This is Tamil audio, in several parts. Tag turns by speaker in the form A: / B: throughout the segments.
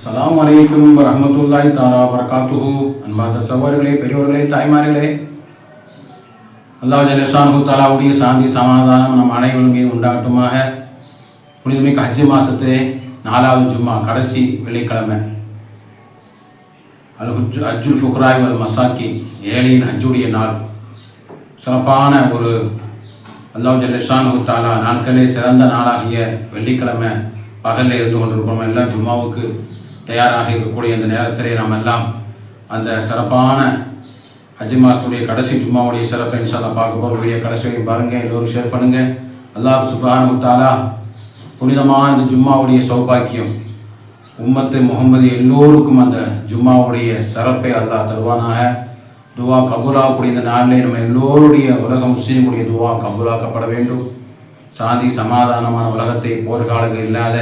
A: அஸ்லாம் வலைக்கம் வரமத்துல்லாய் தாலா வரகாத்துஹு அன்பார்ந்த சகோதரர்களே பெரியோர்களே தாய்மார்களே. அல்லாஹ் ஜல்லஷானு தாலாவுடைய சாந்தி சமாதானம் நம் அனைவரும் மீது உண்டாகட்டுமாக. புனிதமிக்க ஹஜ்ஜு மாதத்து நாலாவது ஜும்மா கடைசி வெள்ளிக்கிழமை. அல் ஹுஜ் அஜுல் ஃபுக்ராய் வல் மசாக்கி ஏழையின் ஹஜ்ஜுடைய நாள். சிறப்பான ஒரு அல்லாஹ் ஜல்லஷானு தாலா நாட்களே சிறந்த நாளாகிய வெள்ளிக்கிழமை பகலில் இருந்து கொண்டிருக்கிறோம். எல்லாம் ஜும்மாவுக்கு தயாராக இருக்கக்கூடிய இந்த நேரத்திலே நாம் எல்லாம் அந்த சிறப்பான ஹஜ்ஜி மாசத்துடைய கடைசி ஜும்மாவுடைய சிறப்பை இன்ஷால்லாம் பார்க்க போகிற வீடியோ கடைசி வரைக்கும் பாருங்கள் எல்லோரும் ஷேர் பண்ணுங்கள் அல்லாஹ் சுப்ஹானஹு தாலா புனிதமான இந்த ஜும்மாவுடைய சௌபாக்கியம் உம்மத்து முகமது எல்லோருக்கும் அந்த ஜும்மாவுடைய சிறப்பை அல்லாஹ் தருவானாக. துவா கபூலாகக்கூடிய இந்த நாளிலே நம்ம எல்லோருடைய உலக முஸ்லீமுடைய துவா கபூலாக்கப்பட வேண்டும். சாதி சமாதானமான உலகத்தை போர்க்காலங்கள் இல்லாத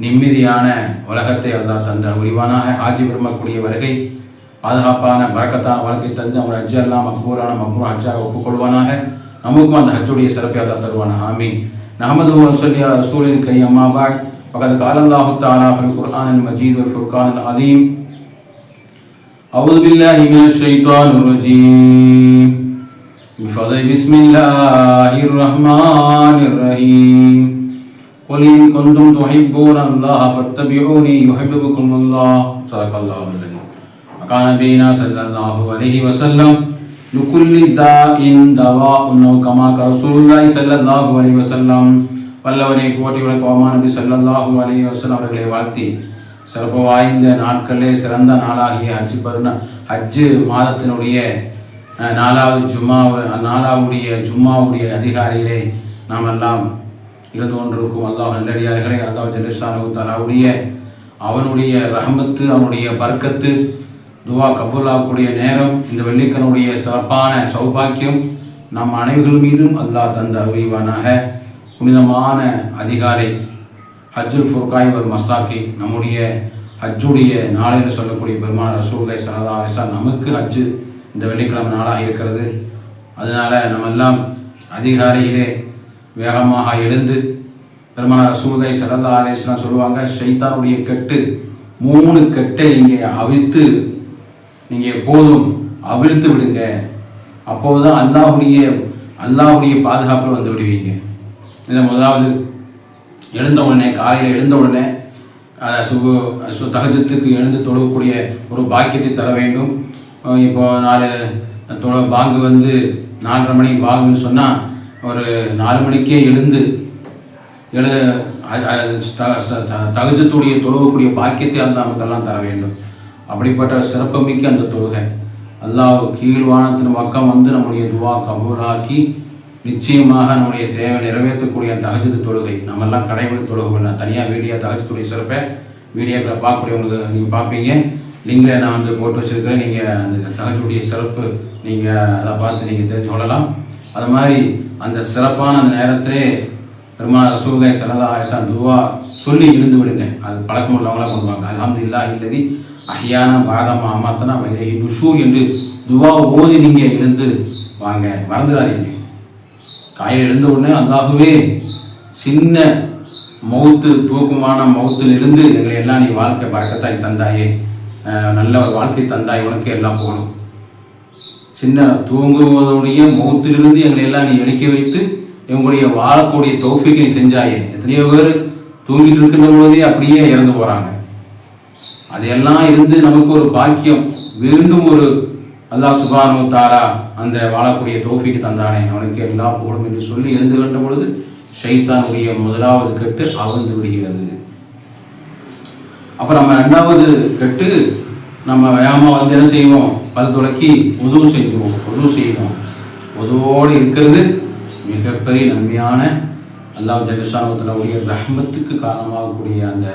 A: நிம்மதியான உலகத்தை அல்லாஹ் தந்த உரிவானாக ஹாஜி பெருமக்கூடிய வருகை பாதுகாப்பான பறக்கத்தான வாழ்க்கை தந்து அவங்க ஹஜ்ஜு எல்லாம் மக்பூரான மக்பூர் ஹஜ்ஜாக ஒப்புக்கொள்வானாக நமக்கும் அந்த ஹஜ்ஜுடைய சிறப்பை அல்லாஹ் தருவானாக ஆமீன் நஹமது சொல்லி ரசூலின் கை அம்மா பாய் وقد قال الله تعالى في القرآن المجيد والفرقان العظيم أعوذ بالله من الشيطان الرجيم بفضل بسم الله الرحمن الرحيم قل إن كنتم تحبون الله فاتبعوني يحببكم الله صدق الله العظيم وقال نبينا صلى الله عليه وسلم لكل داء دواء أو كما قال رسول الله صلى الله عليه وسلم வல்லவனை போற்றி வணக்கமான நபி ஸல்லல்லாஹு அலைஹி வஸல்லம் அவர்களை வாழ்த்தி சிறப்பு வாய்ந்த நாட்களிலே சிறந்த நாளாகிய ஹஜ் பருண ஹஜ்ஜு மாதத்தினுடைய அஹ், நாலாவது ஜும்மாவு நாலாவுடைய ஜும்மாவுடைய அதிகாரியிலே நாம் எல்லாம் இருந்து கொண்டிருக்கும் அல்லாஹ் நல்லடியார்களே அல்லாஹ் ஜெலிஷானு தலாவுடைய அவனுடைய ரஹமத்து அவனுடைய பர்க்கத்து துவா கபூலாக்கூடிய நேரம் இந்த வெள்ளிக்கனுடைய சிறப்பான சௌபாக்கியம் நம் அனைவர்கள் மீதும் அல்லாஹ் தந்த அறிவானாக. புனிதமான அதிகாலை ஹஜ்ஜுல் ஃபுர்காய் ஒரு மசாக்கி நம்முடைய ஹஜ்ஜுடைய நாளையில் சொல்லக்கூடிய பெருமான ரசூலை சரதா அலிசா நமக்கு ஹஜ்ஜு இந்த வெள்ளிக்கிழமை நாளாக இருக்கிறது. அதனால நம்ம எல்லாம் அதிகாலையிலே வேகமாக எழுந்து பெருமான ரசூலை சரதா அலிஸ்லாம் சொல்லுவாங்க ஷைத்தானுடைய கெட்டு மூணு கெட்டை இங்கே அவிழ்த்து நீங்கள் எப்போதும் அவிழ்த்து விடுங்க. அப்போதுதான் அல்லாஹுடைய அல்லாஹ்வுடைய பாதுகாப்பில் வந்து விடுவீங்க. இதை முதலாவது எழுந்த உடனே காலையில் எழுந்த உடனே சுபு சு தகஜத்துக்கு எழுந்து தொழக்கூடிய ஒரு பாக்கியத்தை தர வேண்டும். இப்போது இப்போ நாலு தொழ பாங்கு வந்து நாலரை மணி பாங்குன்னு சொன்னால் ஒரு நாலு மணிக்கே எழுந்து எழு அ- தகுஜத்துடைய தொழுவக்கூடிய பாக்கியத்தை அந்த நமக்கெல்லாம் தர வேண்டும். அப்படிப்பட்ட சிறப்புமிக்க அந்த தொழுகை. அல்லாஹ் கீழ்வானத்தின் பக்கம் வந்து நம்முடைய துவா கபூலாக்கி நிச்சயமாக நம்முடைய தேவை நிறைவேற்றக்கூடிய அந்த தகஜத்து தொழுகை. நம்மெல்லாம் கடைபிடி தொழுகை. நான் தனியாக வீடியோ தகஜத்துடைய சிறப்பை வீடியோக்களை பார்க்கக்கூடியவங்களுக்கு நீங்கள் பார்ப்பீங்க. லிங்கில் நான் வந்து போட்டு வச்சுருக்கிறேன். நீங்கள் அந்த தகஜுடைய சிறப்பு நீங்கள் அதை பார்த்து நீங்கள் தெரிஞ்சு கொள்ளலாம் அது மாதிரி அந்த சிறப்பான அந்த நேரத்திலே பெருமாள் ரசூலை சரதா அலிசான் துவா சொல்லி இருந்து விடுங்க. அது பழக்கம் உள்ளவங்களாக பண்ணுவாங்க அல்ஹம்து இல்லா இல்லதி அஹியான பாதம் அமாத்தனா வைரகி நுஷூ என்று துவா ஓதி நீங்கள் எழுந்து வாங்க. மறந்துடாதீங்க. காயில் எழுந்த உடனே அல்லாஹுவே சின்ன மௌத்து தூக்கமான மௌத்தில் இருந்து எங்களை எல்லாம் நீ வாழ்க்கை பறக்கத்தாய் தந்தாயே. நல்ல ஒரு வாழ்க்கை தந்தாய். உனக்கு எல்லாம் போகணும் சின்ன தூங்குவதனுடைய மௌத்திலிருந்து எங்களை எல்லாம் நீ எழுக்க வைத்து எங்களுடைய வாழக்கூடிய தௌஃபிக்கை நீ செஞ்சாயே. எத்தனையோ பேர் தூங்கிட்டு இருக்கின்ற பொழுதே அப்படியே இறந்து போறாங்க. அதையெல்லாம் இருந்து நமக்கு ஒரு பாக்கியம் மீண்டும் ஒரு அல்லா சுபானு தாரா அந்த வாழக்கூடிய தோஃபிக்கு தந்தானே. அவனுக்கு எல்லா போடும் என்று சொல்லி எழுந்து கண்ட பொழுது ஷைத்தானுடைய முதலாவது கெட்டு அவிழ்ந்து விடுகிறது. அப்போ நம்ம ரெண்டாவது கெட்டு நம்ம வேகமாக வந்து என்ன செய்வோம்? பல் துளக்கி உதவு செஞ்சுவோம் உதவு செய்வோம். உதவோடு இருக்கிறது மிகப்பெரிய நன்மையான அல்லாஹ் ஜெகசானத்தினுடைய ரஹ்மத்துக்கு காரணமாகக்கூடிய அந்த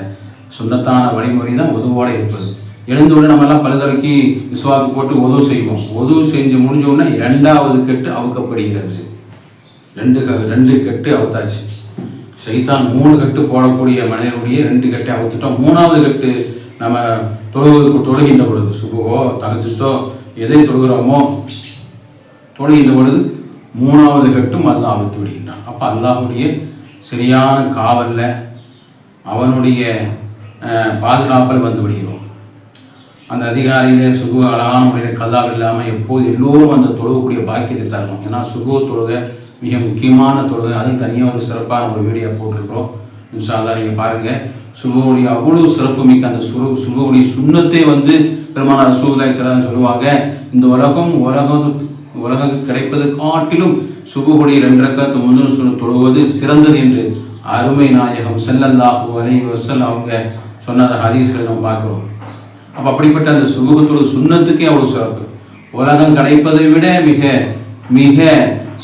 A: சுண்ணத்தான வழிமுறை தான் உதவோடு இருப்பது. எழுந்த உடனே நம்ம எல்லாம் பல் துளக்கி விஸ்வாக்கு போட்டு உதவு செய்வோம். உதவு செஞ்சு முடிஞ்சோடனே இரண்டாவது கெட்டு அவுக்கப்படுகிறது. ரெண்டு ரெண்டு கெட்டு அவுத்தாச்சு. சைத்தான் மூணு கட்டு போடக்கூடிய மனிதனுடைய ரெண்டு கட்டை அவுத்துட்டோம். மூணாவது கட்டு நம்ம தொழுகு தொழுகின்ற பொழுது சுபுகோ தகஜத்தோ எதை தொழுகிறோமோ தொழுகின்ற பொழுது மூணாவது கட்டும் அல்லாஹ் அவுத்து விடுகின்றான். அப்போ அல்லாஹுடைய சரியான காவலில் அவனுடைய பாதுகாப்பில் வந்து விடுகிறோம். அந்த அதிகாரியிலே சுகு அழகான முறையில் கல்லா இல்லாமல் எப்போது எல்லோரும் அந்த தொழுகக்கூடிய பாக்கியத்தை தரணும் ஏன்னா சுகு தொழுகை மிக முக்கியமான தொழுகை. அதுவும் தனியாக ஒரு சிறப்பான ஒரு வீடியோ போட்டிருக்கிறோம். இன்ஷால்லா நீங்கள் பாருங்கள் சுகுவுடைய அவ்வளோ சிறப்பு மிக்க அந்த சுரு சுகுவுடைய சுண்ணத்தை வந்து பெருமான ரசூலாய் சிறான்னு சொல்லுவாங்க. இந்த உலகம் உலகம் உலகம் கிடைப்பது காட்டிலும் சுகுவுடைய ரெண்டரக்கத்து முன்னு முன்னூறு தொழுவது சிறந்தது என்று அருமை நாயகம் செல்லல்லாஹு அலை வசல் அவங்க சொன்னத ஹதீஸ்களை நம்ம பார்க்குறோம். அப்போ அப்படிப்பட்ட அந்த சுகுகத்தோட சுண்ணத்துக்கே அவ்வளோ சிறப்பு. உலகம் கிடைப்பதை விட மிக மிக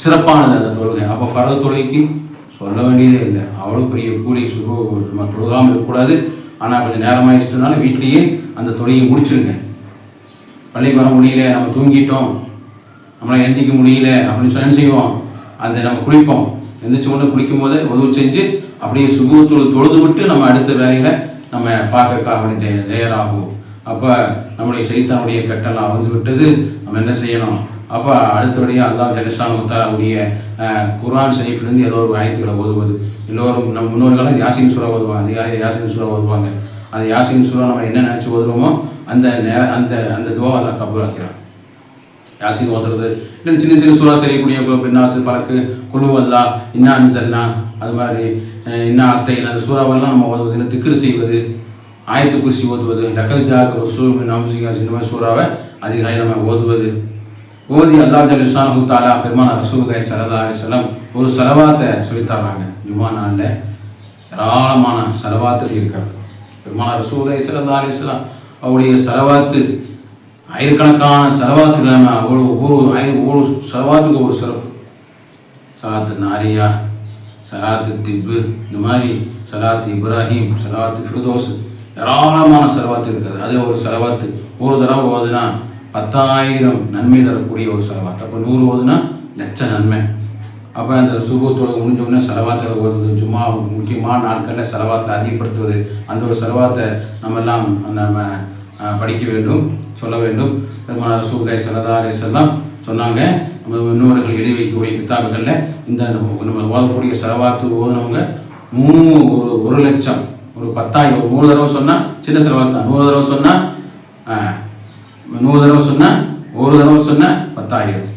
A: சிறப்பானது அந்த தொழுகை. அப்போ பரவ தொழுகைக்கு சொல்ல வேண்டியதே இல்லை. அவ்வளோ பெரிய கூலி சுகு நம்ம தொழுகாமல் இருக்கக்கூடாது. ஆனால் கொஞ்சம் நேரமாகிடுச்சுனாலும் வீட்லேயே அந்த தொழுகையை முடிச்சிருங்க. பள்ளிக்கு வர முடியல நம்ம தூங்கிட்டோம். நம்மளால் எந்திக்க முடியல அப்படின்னு சொல்லி என்ன செய்வோம்? அந்த நம்ம குளிப்போம். எந்திரிச்சு கொண்டு குளிக்கும் போது உதவு செஞ்சு அப்படியே சுகத்தோடு தொழுது விட்டு நம்ம அடுத்த வேலையில் நம்ம பார்க்கறக்காக வேண்டிய தயாராகும் அப்போ நம்முடைய சைத்தானுடைய கட்டெல்லாம் வந்து விட்டது. நம்ம என்ன செய்யணும்? அப்போ அடுத்தபடியாக அல்லாஹ் ஜலிசான் குரான் குர்ஆன் ஷரீஃப்லேருந்து ஏதோ ஒரு ஆயத்துக்களை ஓதுவது. எல்லோரும் நம்ம முன்னோர்களாம் யாசின் சூறா ஓதுவாங்க அதிகாரி யாசின் சுரா ஓதுவாங்க. அந்த யாசின் சுரா நம்ம என்ன நினச்சி ஓதுவோமோ அந்த நேர அந்த அந்த துவா அல்லாஹ் கபூலாக்கிறான். யாசின் ஓதுறது இல்லை சின்ன சின்ன சூறா செய்யக்கூடிய பின்னாசு பழக்கு குழு அல்லா இன்னா அன்சல்லா அது மாதிரி இன்னா அத்தை அந்த சூறாவெல்லாம் நம்ம ஓதுவது இல்லை திக்ரு செய்வது ஆயத்து குறிச்சி ஓதுவது டக்கல் ஜாக் ரசூல் நாம்சிகா இந்த மாதிரி சூறாவை அதிகாரி நம்ம ஓதுவது. ஓதி அல்லா ஜலிசானு தாலா பெருமான ரசூலை சரதா அலிசலம் ஒரு செலவாத்தை சொல்லித்தர்றாங்க ஜுமா நாளில் ஏராளமான செலவாத்து இருக்கிறது. பெருமான ரசூலை சரதா அலிஸ்லாம் அவருடைய செலவாத்து ஆயிரக்கணக்கான செலவாத்து இல்லாமல் ஒரு ஒரு ஆயிரம் ஒரு செலவாத்துக்கு ஒரு சிறப்பு சலாத்து நாரியா சலாத்து திப்பு இந்த மாதிரி சலாத்து இப்ராஹிம் சலாத்து ஃபிரதோஸ் ஏராளமான செலவாத்து இருக்கிறது அது ஒரு செலவாத்து ஒரு தடவை ஓதுனா பத்தாயிரம் நன்மை தரக்கூடிய ஒரு செலவாத்து. அப்போ நூறு ஓதுனா லட்ச நன்மை. அப்போ அந்த சுபத்தோட முடிஞ்ச உடனே செலவாத்தில் ஓதுவது சும்மா முக்கியமான நாட்களில் செலவாத்தில் அதிகப்படுத்துவது. அந்த ஒரு செலவாத்தை நம்ம எல்லாம் நம்ம படிக்க வேண்டும் சொல்ல வேண்டும். பெருமான ரசூல்லாய் சல்லா எல்லாம் சொன்னாங்க நம்ம முன்னோர்கள் எழுதி வைக்கக்கூடிய கித்தாபுகளில் இந்த நம்ம ஓதக்கூடிய செலவாத்து ஓதுனவங்க மூ ஒரு ஒரு லட்சம் ஒரு பத்தாயிரம் ஒரு மூணு தடவை சொன்னால் சின்ன செலவாத்தான் நூறு தடவை சொன்னால் நூறு தடவை சொன்னால் ஒரு தடவை சொன்னால் பத்தாயிரம்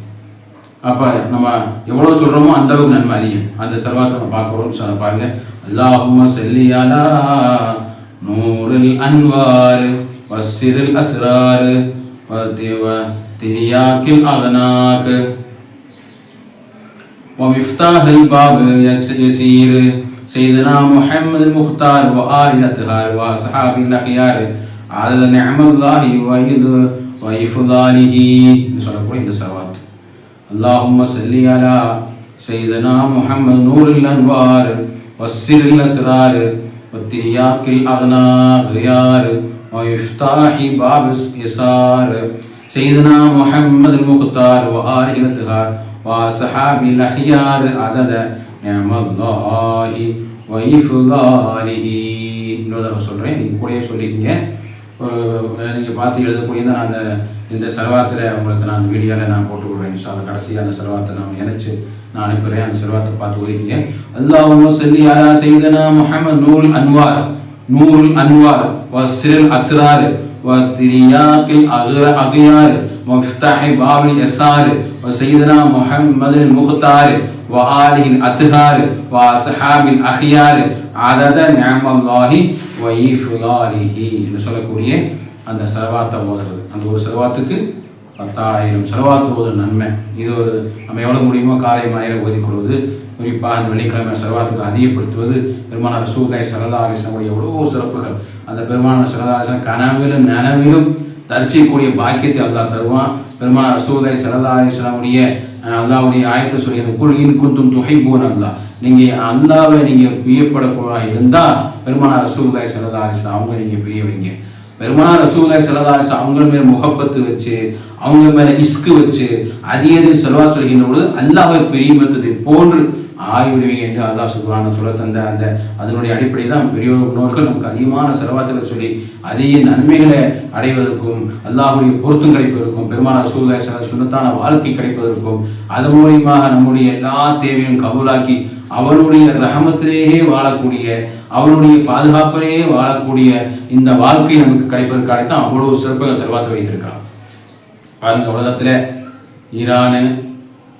A: அப்போ நம்ம எவ்வளோ சொல்கிறோமோ அந்த அளவுக்கு நன்மை அதிகம் அந்த செலவாத்தை நம்ம பார்க்குறோம் சொல்ல பாருங்க அல்லாஹும்ம சல்லி அலா நூறில் அன்வார் வசிரில் அஸ்ரார் வதிவ திரியாக்கில் அகனாக்கு ومفتاح الباب يس- يسير سيدنا محمد المختار وآل الأطهار وأصحاب الأخيار عدد نعم الله وإذ وإفضاله சொல்லக்கூடிய இந்த சலவாத் اللهم صل على سيدنا محمد نور الأنوار والسر الأسرار والترياق الأغنار وإفتاح باب اليسار سيدنا محمد المختار وآله الأطهار وصحاب الأخيار عدد نعم الله وإفضاله இன்னொரு தடவை சொல்கிறேன் நீங்கள் கூடயே சொல்லிக்கங்க ஒரு நீங்கள் பார்த்து எழுதக்கூடியதை நான் அந்த இந்த செலவாத்தில் உங்களுக்கு நான் வீடியோவில் நான் போட்டு விடுறேன் ஸோ அந்த கடைசியாக அந்த செலவாத்தை நான் இணைச்சு நான் அனுப்புகிறேன் அந்த செலவாத்தை பார்த்து ஒதுங்க அல்லாஹும் சொல்லி அலா செய்தனா முஹமது நூல் அன்வார். நூல் அன்வார். வ சிறல் அஸ்ரார். வ திரியாக்கில் அகர அகையாறு ومفتاح باب اليسار وسيدنا محمد المختار وآله الأطهار وأصحاب الأخيار عدد نعم الله وإفضاله என்று சொல்லக்கூடிய அந்த செலவாத்தை ஓதுறது அந்த ஒரு செலவாத்துக்கு பத்தாயிரம் செலவாத்து ஓதும் நன்மை இது ஒரு நம்ம எவ்வளோ முடியுமோ காலை மாலையில் ஓதிக்கொள்வது குறிப்பாக அந்த வெள்ளிக்கிழமை செலவாத்துக்கு அதிகப்படுத்துவது பெருமான ரசூலாய் சரதாரிசனுடைய எவ்வளோ சிறப்புகள் அந்த பெருமான சரதாரிசன் கனவிலும் நனவிலும் தரிசிக்கக்கூடிய பாக்கியத்தை அல்லா தருவான். பெருமான ரசூலாய் சரதாரிசனுடைய அல்லாவுடைய ஆயத்தை சொல்லி குழுகின் குந்தும் துகை போன் அல்லா நீங்கள் அல்லாவை நீங்கள் பிரியப்படக்கூடாது இருந்தால் பெருமான ரசூலாய் சரதாரிசன் அவங்க நீங்கள் பிரிய வைங்க. பெருமான ரசூலாய் சல்லல்லாஹு அவங்க மேல முகப்பத்து வச்சு அவங்க மேலே இஸ்கு வச்சு அதிகதை செலவா சொல்கின்ற பொழுது அல்லாவை பிரியமத்ததை போன்று ஆய்விடுவீங்க என்று அல்லா சுல்வான சொல்ல தந்த அந்த அதனுடைய அடிப்படை தான் பெரிய முன்னோர்கள் நமக்கு அதிகமான செலவாத்துல சொல்லி அதிக நன்மைகளை அடைவதற்கும் அல்லாஹுடைய பொருத்தம் கிடைப்பதற்கும் பெருமான சூழ்நிலை சுண்ணத்தான வாழ்க்கை கிடைப்பதற்கும் அது மூலியமாக நம்முடைய எல்லா தேவையும் கபூலாக்கி அவருடைய ரகமத்திலேயே வாழக்கூடிய அவருடைய பாதுகாப்பிலேயே வாழக்கூடிய இந்த வாழ்க்கை நமக்கு கிடைப்பதற்காக தான் அவ்வளவு சிறப்பாக செல்வாத்து வைத்திருக்கிறான் பாருங்க உலகத்தில் ஈரானு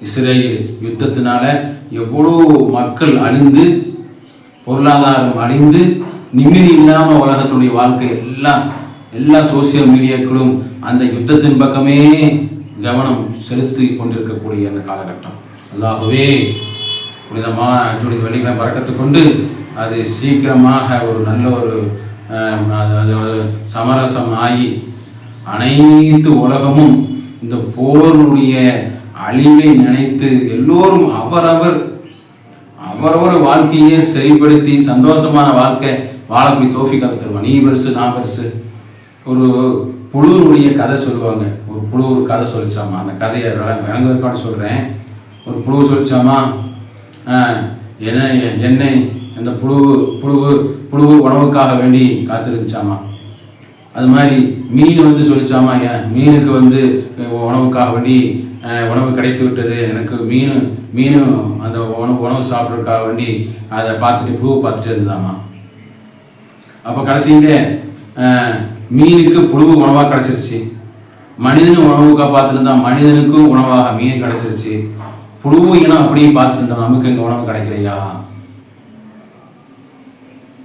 A: இஸ்ரேல் யுத்தத்தினால எவ்வளோ மக்கள் அழிந்து பொருளாதாரம் அழிந்து நிம்மதி இல்லாமல் உலகத்துடைய வாழ்க்கை எல்லாம் எல்லா சோசியல் மீடியாக்களும் அந்த யுத்தத்தின் பக்கமே கவனம் செலுத்தி கொண்டிருக்கக்கூடிய அந்த காலகட்டம். அல்லாகவே புனிதமான அஜுடி வெள்ளிக்கிழமை பறக்கத்து கொண்டு அது சீக்கிரமாக ஒரு நல்ல ஒரு அது ஒரு சமரசம் ஆகி அனைத்து உலகமும் இந்த போருடைய அழிவை நினைத்து எல்லோரும் அவரவர் அவரவர் வாழ்க்கையை சரிப்படுத்தி சந்தோஷமான வாழ்க்கை வாழக்கூடிய தோஃபிக்காக தருவான். நீ பெருசு நான் பெருசு. ஒரு புழுனுடைய கதை சொல்லுவாங்க. ஒரு புழு ஒரு கதை சொல்லிச்சாமா? அந்த கதையை விளங்குவதற்கான சொல்கிறேன் ஒரு புழு சொல்லிச்சாமா? என்ன என்னை அந்த புழு புழு புழு உணவுக்காக வேண்டி காத்திருந்துச்சாமா? அது மாதிரி மீன் வந்து சொல்லிச்சாமா? ஏன்? மீனுக்கு வந்து உணவுக்காக வேண்டி உணவு கிடைத்து விட்டது. எனக்கு மீன் மீனும் அந்த உணவு உணவு சாப்பிட்றதுக்காக வேண்டி அதை பார்த்துட்டு புழுவை பார்த்துட்டு இருந்ததாமா அப்போ கடைசியில் மீனுக்கு புழு உணவாக கிடச்சிருச்சு. மனிதனும் உணவுக்காக பார்த்துருந்தா மனிதனுக்கும் உணவாக மீன் கிடச்சிருச்சு. புழுவு இனம் அப்படியே பார்த்துட்டு நமக்கு எங்கள் உணவு கிடைக்கலையா?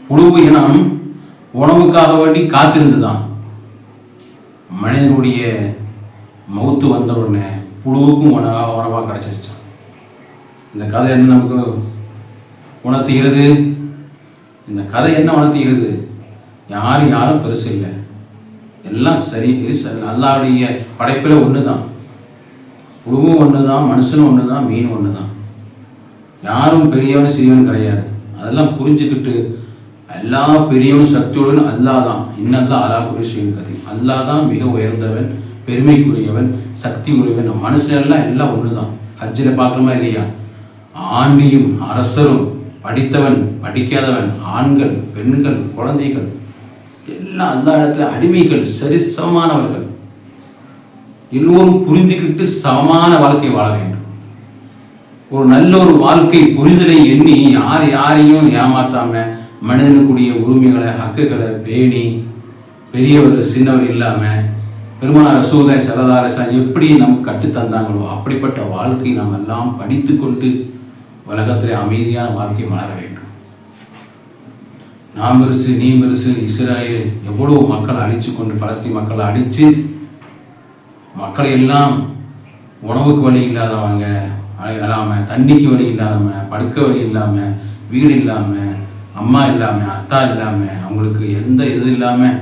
A: புழு இனம் உணவுக்காக வேண்டி காத்திருந்துதான். மனிதனுடைய மௌத்து வந்த உடனே புழுவுக்கும் உணவா உணவாக கிடைச்சிருச்சான் இந்த கதை என்ன நமக்கு உணர்த்துகிறது? இந்த கதை என்ன உணர்த்துகிறது? யாரும் யாரும் பெருசு இல்லை. எல்லாம் சரி சரி அல்லாவுடைய படைப்பில் ஒன்று தான் புழுவும் ஒன்று தான் மனுஷனும் ஒன்று தான் மீன் ஒன்று தான் யாரும் பெரியவன் சிறியவன் கிடையாது. அதெல்லாம் புரிஞ்சுக்கிட்டு எல்லா பெரியவனும் சக்தியுடன் அல்லாஹ் தான் இன்னல்லா அலா குருஷியின் கதை அல்லாதான் மிக உயர்ந்தவன் பெருமைக்குரியவன் சக்தி உரியவன் நம்ம மனுஷனெல்லாம் எல்லாம் எல்லாம் ஒன்று தான் ஹஜ்ஜில் பார்க்குறோமா இல்லையா? ஆண்டியும் அரசரும் படித்தவன் படிக்காதவன் ஆண்கள் பெண்கள் குழந்தைகள் எல்லாம் எல்லா இடத்துல அடிமைகள் சரி சமமானவர்கள் எல்லோரும் புரிந்துக்கிட்டு சமமான வாழ்க்கை வாழ வேண்டும். ஒரு நல்ல ஒரு வாழ்க்கை புரிதலை எண்ணி யார் யாரையும் ஏமாற்றாம மனிதனுக்குரிய உரிமைகளை ஹக்குகளை பேணி பெரியவர்கள் சின்னவர் இல்லாமல் பெருமான ரசூதை சரதாரசன் எப்படி நமக்கு கற்றுத்தந்தாங்களோ அப்படிப்பட்ட வாழ்க்கை நாம் எல்லாம் படித்து கொண்டு உலகத்தில் அமைதியான வாழ்க்கை மலர வேண்டும். நான் பெருசு நீ பெருசு இஸ்ராயல் எவ்வளவு மக்களை அழிச்சு கொண்டு பலஸ்தீன் மக்களை அழித்து மக்களை எல்லாம் உணவுக்கு வழி இல்லாதவங்க இல்லாமல் தண்ணிக்கு வழி இல்லாமல் படுக்க வழி இல்லாமல் வீடு இல்லாமல் அம்மா இல்லாமல் அத்தா இல்லாமல் அவங்களுக்கு எந்த இது இல்லாமல்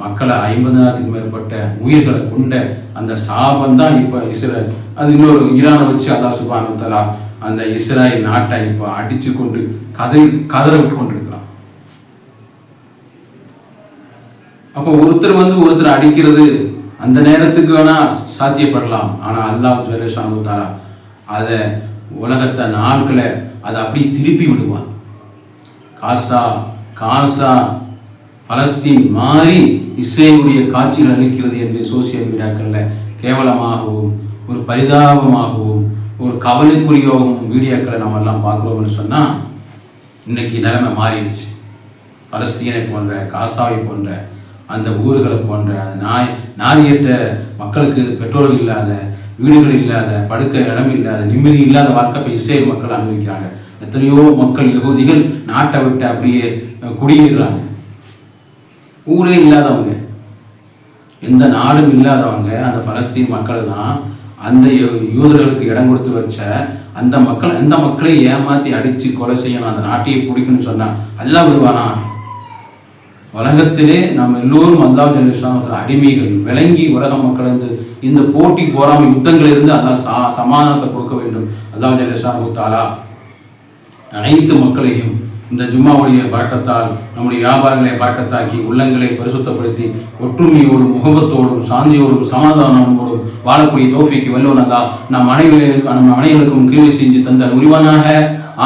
A: மக்களை ஐம்பதாயிரத்துக்கு மேற்பட்ட உயிர்களை கொண்ட அந்த சாபம் தான் இப்போ இஸ்ரேல். அது இன்னொரு ஈரானை வச்சு அல்லா சுபானுத்தலா அந்த இஸ்ரேல் நாட்டை இப்போ அடிச்சு கொண்டு கதை கதற விட்டு கொண்டிருக்கிறான் அப்போ ஒருத்தர் வந்து ஒருத்தர் அடிக்கிறது அந்த நேரத்துக்கு வேணா சாத்தியப்படலாம். ஆனா அல்லாஹ் ஜலேஷானு தாரா அதை உலகத்தை நாட்களை அதை அப்படியே திருப்பி விடுவான். காசா காசா பலஸ்தீன் மாறி இஸ்ரேலுடைய காட்சிகள் அளிக்கிறது என்று சோசியல் மீடியாக்களில் கேவலமாகவும் ஒரு பரிதாபமாகவும் ஒரு கவலைக்குரியவும் வீடியோக்களை நம்ம எல்லாம் பார்க்குறோம்னு சொன்னால் இன்னைக்கு நிலைமை மாறிடுச்சு. பலஸ்தீனை போன்ற காசாவை போன்ற அந்த ஊர்களை போன்ற நாய் நாரியற்ற மக்களுக்கு பெற்றோர்கள் இல்லாத வீடுகள் இல்லாத படுக்க இடம் இல்லாத நிம்மதி இல்லாத வாழ்க்கை இப்போ இஸ்ரேல் மக்கள் அனுபவிக்கிறாங்க. எத்தனையோ மக்கள் யகுதிகள் நாட்டை விட்டு அப்படியே அஹ், குடியேறுறாங்க. ஊரே இல்லாதவங்க. எந்த நாடும் இல்லாதவங்க அந்த பலஸ்தீன் மக்கள் தான் அந்த யூதர்களுக்கு இடம் கொடுத்து வச்ச அந்த மக்கள் அந்த மக்களை ஏமாத்தி அடிச்சு கொலை செய்யணும் அந்த நாட்டையே பிடிக்கணும்னு சொன்னா அல்லா விடுவானா? உலகத்திலே நம்ம எல்லோரும் அல்லாஹ் இஸ்லாமத்தில் அடிமைகள் விளங்கி உலக மக்கள் வந்து இந்த போட்டி போராம யுத்தங்கள் இருந்து அல்லாஹ் சா சமாதானத்தை கொடுக்க வேண்டும். அல்லாஹ் ஜல்லிஸ்லாமு தாலா அனைத்து மக்களையும் இந்த ஜும்மாவுடைய பறக்கத்தால் நம்முடைய வியாபாரங்களை பறக்கத்தாக்கி உள்ளங்களை பரிசுத்தப்படுத்தி ஒற்றுமையோடும் முகபத்தோடும் சாந்தியோடும் சமாதானமோடும் வாழக்கூடிய தோஃபிக்கு வல்லோனந்தா நம் அனைவரும் நம் அனைவருக்கும் கீழே செஞ்சு தந்த உரிவானாக.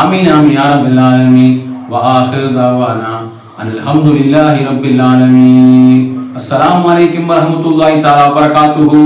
A: ஆமீன் ஆமி யாரம் எல்லாருமே வாஹில் தாவானா அல்ஹம்துலில்லாஹி ரப்பில் ஆலமீன். அஸ்ஸலாமு அலைக்கும் வரஹ்மத்துல்லாஹி தஆலா வபரகாத்துஹு.